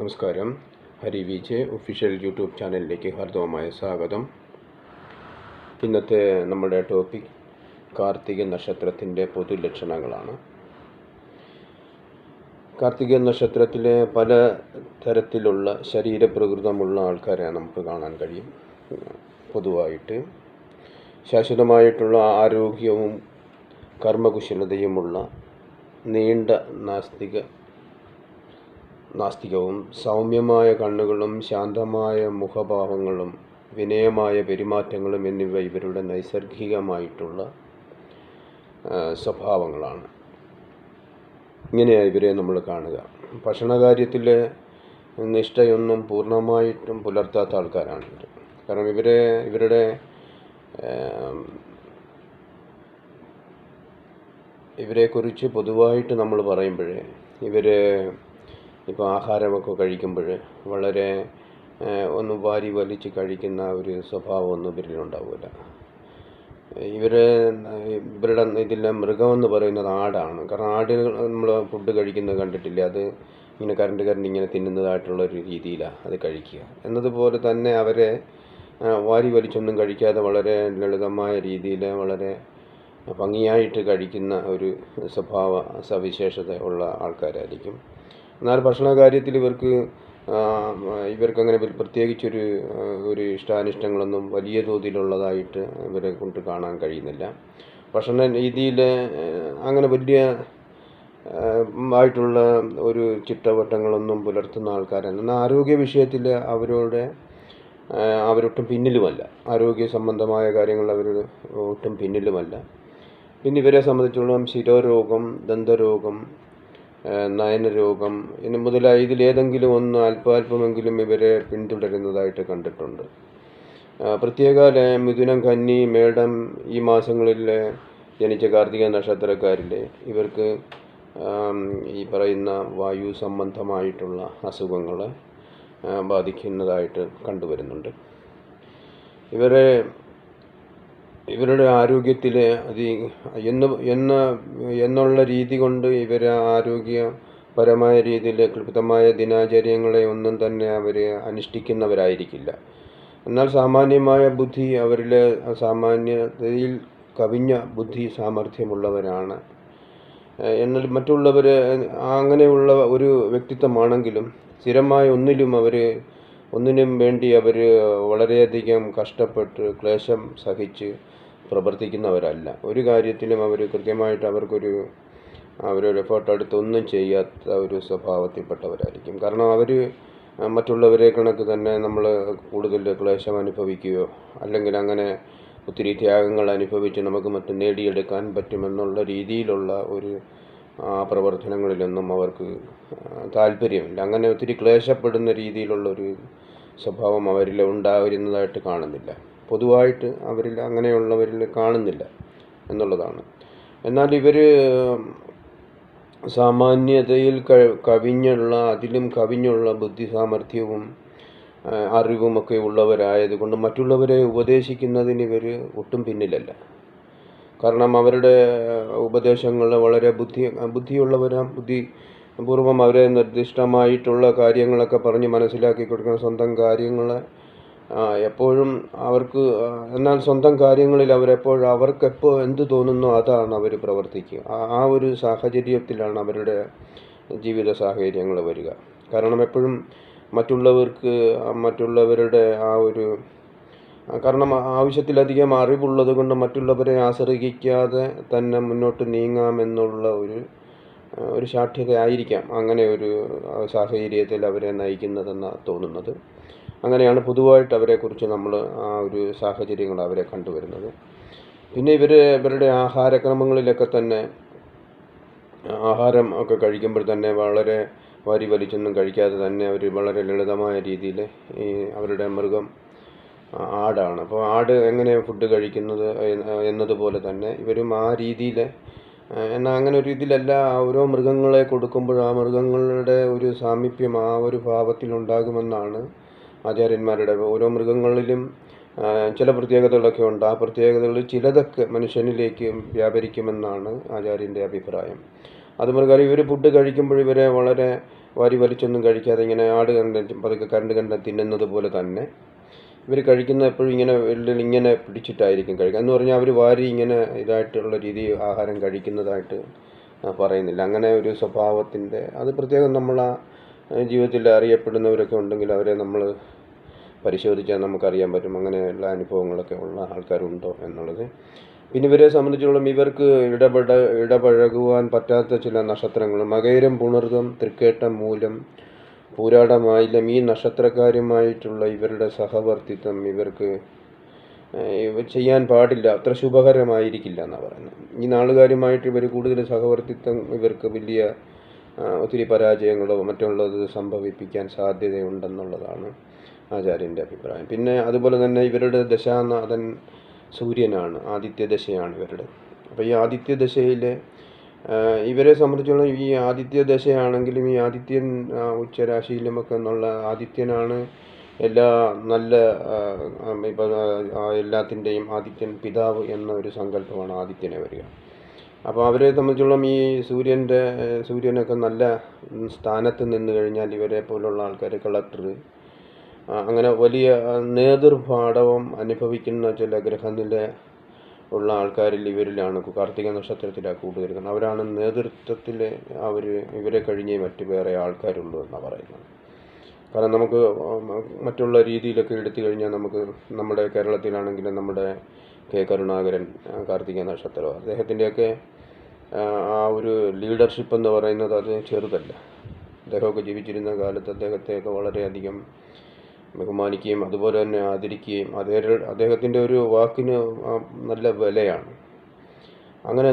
നമസ്കാരം. Hari V J official YouTube ചാനലിലേക്ക് ഹാർദവമായ സ്വാഗതം. ഇന്നത്തെ നമ്മുടെ ടോപ്പിക് കാർത്തിക നക്ഷത്രത്തിന്റെ പൊതുലക്ഷണങ്ങളാണ് കാർത്തിക നക്ഷത്രത്തിലെ പല തരത്തിലുള്ള ശരീരപ്രകൃതമുള്ള ആൾക്കാരെ നമുക്ക് കാണാൻ കഴിയും. പൊതുവായിട്ട് ശാശ്വതമായിട്ടുള്ള ആരോഗ്യവും കർമ്മകുശലതയുമുള്ള നീണ്ട നാസ്തിക നാസ്തികവും സൗമ്യമായ കണ്ണുകളും ശാന്തമായ മുഖഭാവങ്ങളും വിനയമായ പെരുമാറ്റങ്ങളും എന്നിവ ഇവരുടെ നൈസർഗികമായിട്ടുള്ള സ്വഭാവങ്ങളാണ്. ഇങ്ങനെയാണ് ഇവരെ നമ്മൾ കാണുക. ഭക്ഷണകാര്യത്തിൽ നിഷ്ഠയൊന്നും പൂർണമായിട്ടും പുലർത്താത്ത ആൾക്കാരാണ് ഇവർ കാരണം ഇവരെ ഇവരുടെ ഇവരെക്കുറിച്ച് പൊതുവായിട്ട് നമ്മൾ പറയുമ്പോഴേ ഇവർ ഇപ്പോൾ ആഹാരമൊക്കെ കഴിക്കുമ്പോൾ വളരെ ഒന്ന് വാരി വലിച്ച് കഴിക്കുന്ന ഒരു സ്വഭാവമൊന്നും ഇവരിലുണ്ടാവില്ല ഇവർ ഇവരുടെ ഇതിലെ മൃഗമെന്ന് പറയുന്നത് ആടാണ്. കാരണം ആട് നമ്മൾ ഫുഡ് കഴിക്കുന്നത് കണ്ടിട്ടില്ല? അത് ഇങ്ങനെ കരണ്ട് കരണ്ട് ഇങ്ങനെ തിന്നുന്നതായിട്ടുള്ള ഒരു രീതിയിലാണ് അത് കഴിക്കുക. എന്നതുപോലെ തന്നെ അവരെ വാരി വലിച്ചൊന്നും കഴിക്കാതെ വളരെ ലളിതമായ രീതിയിൽ വളരെ ഭംഗിയായിട്ട് കഴിക്കുന്ന ഒരു സ്വഭാവ സവിശേഷത ഉള്ള ആൾക്കാരായിരിക്കും. എന്നാൽ ഭക്ഷണ കാര്യത്തിൽ ഇവർക്ക് ഇവർക്ക് ഇവർക്കങ്ങനെ പ്രത്യേകിച്ചൊരു ഒരു ഇഷ്ടാനിഷ്ടങ്ങളൊന്നും വലിയ തോതിലുള്ളതായിട്ട് ഇവരെ കൊണ്ട് കാണാൻ കഴിയുന്നില്ല. ഭക്ഷണ രീതിയിൽ അങ്ങനെ വലിയ ആയിട്ടുള്ള ഒരു ചിട്ടവട്ടങ്ങളൊന്നും പുലർത്തുന്ന ആൾക്കാരാണ് എന്നാൽ ആരോഗ്യ വിഷയത്തിൽ അവരോട് അവരൊട്ടും പിന്നിലുമല്ല. ആരോഗ്യ സംബന്ധമായ കാര്യങ്ങൾ അവർ ഒട്ടും പിന്നിലുമല്ല. പിന്നെ ഇവരെ സംബന്ധിച്ചിടത്തോളം ശിരോരോഗം ദന്തരോഗം നയനരോഗം ഇനി മുതലായ ഇതിലേതെങ്കിലും ഒന്ന് അല്പാൽപമെങ്കിലും ഇവരെ പിന്തുടരുന്നതായിട്ട് കണ്ടിട്ടുണ്ട്. പ്രത്യേക മിഥുനം കന്നി മേടം ഈ മാസങ്ങളിൽ ജനിച്ച കാർത്തിക നക്ഷത്രക്കാരിലെ ഇവർക്ക് ഈ പറയുന്ന വായു സംബന്ധമായിട്ടുള്ള അസുഖങ്ങൾ ബാധിക്കുന്നതായിട്ട് കണ്ടുവരുന്നുണ്ട്. ഇവരെ ഇവരുടെ ആരോഗ്യത്തിൽ അതി എന്ന് എന്ന എന്നുള്ള രീതി കൊണ്ട് ഇവർ ആരോഗ്യപരമായ രീതിയിൽ കൃത്യമായ ദിനാചര്യങ്ങളെ ഒന്നും തന്നെ അവർ അനുഷ്ഠിക്കുന്നവരായിരിക്കില്ല. എന്നാൽ സാമാന്യമായ ബുദ്ധി അവരിൽ സാമാന്യതയിൽ കവിഞ്ഞ ബുദ്ധി സാമർഥ്യമുള്ളവരാണ്. എന്നാൽ മറ്റുള്ളവർ അങ്ങനെയുള്ള ഒരു വ്യക്തിത്വമാണെങ്കിലും സ്ഥിരമായ ഒന്നിലും അവർ ഒന്നിനും വേണ്ടി അവർ വളരെയധികം കഷ്ടപ്പെട്ട് ക്ലേശം സഹിച്ച് പ്രവർത്തിക്കുന്നവരല്ല. ഒരു കാര്യത്തിലും അവർ കൃത്യമായിട്ട് അവർക്കൊരു അവരൊരു എഫേർട്ട് എടുത്ത് ഒന്നും ചെയ്യാത്ത ഒരു സ്വഭാവത്തിൽപ്പെട്ടവരായിരിക്കും. കാരണം അവർ മറ്റുള്ളവരെ കണക്ക് തന്നെ നമ്മൾ കൂടുതൽ ക്ലേശം അനുഭവിക്കുകയോ അല്ലെങ്കിൽ അങ്ങനെ ഒത്തിരി ത്യാഗങ്ങൾ അനുഭവിച്ച് നമുക്ക് മറ്റും നേടിയെടുക്കാൻ പറ്റുമെന്നുള്ള രീതിയിലുള്ള ഒരു പ്രവർത്തനങ്ങളിലൊന്നും അവർക്ക് താല്പര്യമില്ല. അങ്ങനെ ഒത്തിരി ക്ലേശപ്പെടുന്ന രീതിയിലുള്ളൊരു സ്വഭാവം അവരിൽ ഉണ്ടായിരുന്നതായിട്ട് കാണുന്നില്ല. പൊതുവായിട്ട് അവരിൽ അങ്ങനെയുള്ളവരിൽ കാണുന്നില്ല എന്നുള്ളതാണ്. എന്നാൽ ഇവർ സാമാന്യതയിൽ കവിഞ്ഞുള്ള അതിലും കവിഞ്ഞുള്ള ബുദ്ധി സാമർഥ്യവും അറിവുമൊക്കെ ഉള്ളവരായതുകൊണ്ട് മറ്റുള്ളവരെ ഉപദേശിക്കുന്നതിന് ഇവർ ഒട്ടും പിന്നിലല്ല. കാരണം അവരുടെ ഉപദേശങ്ങൾ വളരെ ബുദ്ധി ബുദ്ധിയുള്ളവരാ ബുദ്ധി പൂർവം അവരെ നിർദ്ദിഷ്ടമായിട്ടുള്ള കാര്യങ്ങളൊക്കെ പറഞ്ഞ് മനസ്സിലാക്കി കൊടുക്കുന്ന സ്വന്തം കാര്യങ്ങൾ എപ്പോഴും അവർക്ക് എന്നാൽ സ്വന്തം കാര്യങ്ങളിൽ അവരെപ്പോഴും അവർക്കെപ്പോൾ എന്ത് തോന്നുന്നോ അതാണ് അവർ പ്രവർത്തിക്കുക. ആ ഒരു സാഹചര്യത്തിലാണ് അവരുടെ ജീവിത സാഹചര്യങ്ങൾ വരിക. കാരണം എപ്പോഴും മറ്റുള്ളവർക്ക് മറ്റുള്ളവരുടെ ആ ഒരു കാരണം ആവശ്യത്തിലധികം അറിവുള്ളത് കൊണ്ട് മറ്റുള്ളവരെ ആശ്രയിക്കാതെ തന്നെ മുന്നോട്ട് നീങ്ങാമെന്നുള്ള ഒരു ഒരു ശാഠ്യത ആയിരിക്കാം അങ്ങനെ ഒരു സാഹചര്യത്തിൽ അവരെ നയിക്കുന്നതെന്ന് തോന്നുന്നത്. അങ്ങനെയാണ് പൊതുവായിട്ട് അവരെക്കുറിച്ച് നമ്മൾ ആ ഒരു സാഹചര്യങ്ങൾ അവരെ കണ്ടുവരുന്നത്. പിന്നെ ഇവർ ഇവരുടെ ആഹാരക്രമങ്ങളിലൊക്കെ തന്നെ ആഹാരം ഒക്കെ കഴിക്കുമ്പോൾ തന്നെ വളരെ വാരി വലിച്ചൊന്നും കഴിക്കാതെ തന്നെ അവർ വളരെ ലളിതമായ രീതിയിൽ ഈ അവരുടെ മൃഗം ആടാണ്. അപ്പോൾ ആട് എങ്ങനെ ഫുഡ് കഴിക്കുന്നത് എന്നതുപോലെ തന്നെ ഇവരും ആ രീതിയിൽ എന്നാൽ അങ്ങനെ ഒരു ഇതിലല്ല ഓരോ മൃഗങ്ങളെ കൊടുക്കുമ്പോൾ ആ മൃഗങ്ങളുടെ ഒരു സാമീപ്യം ആ ഒരു ഭാവത്തിലുണ്ടാകുമെന്നാണ് ആചാര്യന്മാരുടെ ഓരോ മൃഗങ്ങളിലും ചില പ്രത്യേകതകളൊക്കെ ഉണ്ട്. ആ പ്രത്യേകതകളിൽ ചിലതൊക്കെ മനുഷ്യനിലേക്ക് വ്യാപരിക്കുമെന്നാണ് ആചാര്യന്റെ അഭിപ്രായം. അത് ഇവർ ഫുഡ് കഴിക്കുമ്പോൾ ഇവരെ വളരെ വാരി വലിച്ചൊന്നും കഴിക്കാതെ ഇങ്ങനെ ആട് കണ്ട പതുക്കെ കണ്ട് കണ്ട് തിന്നുന്നത് പോലെ തന്നെ ഇവർ കഴിക്കുന്ന എപ്പോഴും ഇങ്ങനെ വെള്ളിൽ ഇങ്ങനെ പിടിച്ചിട്ടായിരിക്കും കഴിക്കുക. എന്ന് പറഞ്ഞാൽ അവർ വാരി ഇങ്ങനെ ഇതായിട്ടുള്ള രീതി ആഹാരം കഴിക്കുന്നതായിട്ട് പറയുന്നില്ല. അങ്ങനെ ഒരു സ്വഭാവത്തിന്റെ അത് പ്രത്യേകം നമ്മൾ ആ ജീവിതത്തിൽ അറിയപ്പെടുന്നവരൊക്കെ ഉണ്ടെങ്കിൽ അവരെ നമ്മൾ പരിശോധിച്ചാൽ നമുക്കറിയാൻ പറ്റും. അങ്ങനെയുള്ള അനുഭവങ്ങളൊക്കെ ഉള്ള ആൾക്കാരുണ്ടോ എന്നുള്ളത്. പിന്നെ ഇവരെ സംബന്ധിച്ചോളം ഇവർക്ക് ഇടപെട ഇടപഴകുവാൻ പറ്റാത്ത ചില നക്ഷത്രങ്ങൾ. മകയിരം പുണർതം തൃക്കേട്ടം മൂലം പൂരാടമായില്ലം ഈ നക്ഷത്രക്കാരുമായിട്ടുള്ള ഇവരുടെ സഹവർത്തിത്വം ഇവർക്ക് ചെയ്യാൻ പാടില്ല. അത്ര ശുഭകരമായിരിക്കില്ല എന്നാണ് പറയുന്നത്. ഈ നാളുകാരുമായിട്ട് ഇവർ കൂടുതൽ സഹവർത്തിത്വം ഇവർക്ക് വലിയ ഒത്തിരി പരാജയങ്ങളോ മറ്റുള്ളത് സംഭവിപ്പിക്കാൻ സാധ്യതയുണ്ടെന്നുള്ളതാണ് ആചാര്യന്റെ അഭിപ്രായം. പിന്നെ അതുപോലെ തന്നെ ഇവരുടെ ദശാനാഥൻ സൂര്യനാണ് ആദിത്യ ദശയാണ് ഇവരുടെ. അപ്പോൾ ഈ ആദിത്യ ദശയിലെ ഇവരെ സംബന്ധിച്ചോളം ഈ ആദിത്യ ദശയാണെങ്കിലും ഈ ആദിത്യൻ ഉച്ചരാശിയിലുമൊക്കെ എന്നുള്ള ആദിത്യനാണ് എല്ലാ നല്ല ഇപ്പം എല്ലാത്തിന്റെയും ആദിത്യൻ പിതാവ് എന്ന ഒരു സങ്കല്പമാണ് ആദിത്യനെ വരിക. അപ്പോൾ അവരെ സംബന്ധിച്ചോളം ഈ സൂര്യന്റെ സൂര്യനൊക്കെ നല്ല സ്ഥാനത്ത് നിന്ന് കഴിഞ്ഞാൽ ഇവരെ പോലുള്ള ആൾക്കാർ കളക്ടർ അങ്ങനെ വലിയ ആ, നേതൃപാടവം അനുഭവിക്കുന്ന ചില ഗ്രഹനില ഉള്ള ആൾക്കാരിൽ ഇവരിലാണ് കാർത്തിക നക്ഷത്രത്തിലാണ് കൂടുതൽ അവരാണ് നേതൃത്വത്തിൽ അവർ ഇവരെ കഴിഞ്ഞേ മറ്റു വേറെ ആൾക്കാരുള്ളൂ എന്നാണ് പറയുന്നത്. കാരണം നമുക്ക് മറ്റുള്ള രീതിയിലൊക്കെ എടുത്തു കഴിഞ്ഞാൽ നമുക്ക് നമ്മുടെ കേരളത്തിലാണെങ്കിലും നമ്മുടെ കെ കരുണാകരൻ കാർത്തിക നക്ഷത്രം അദ്ദേഹത്തിന്റെയൊക്കെ ആ, ഒരു ലീഡർഷിപ്പ് എന്ന് പറയുന്നത് അത് ചെറുതല്ല. അദ്ദേഹമൊക്കെ ജീവിച്ചിരുന്ന കാലത്ത് അദ്ദേഹത്തെയൊക്കെ വളരെയധികം ബഹുമാനിക്കുകയും അതുപോലെ തന്നെ ആദരിക്കുകയും അദ്ദേഹ അദ്ദേഹത്തിന്റെ ഒരു വാക്കിന് നല്ല വിലയാണ്. അങ്ങനെ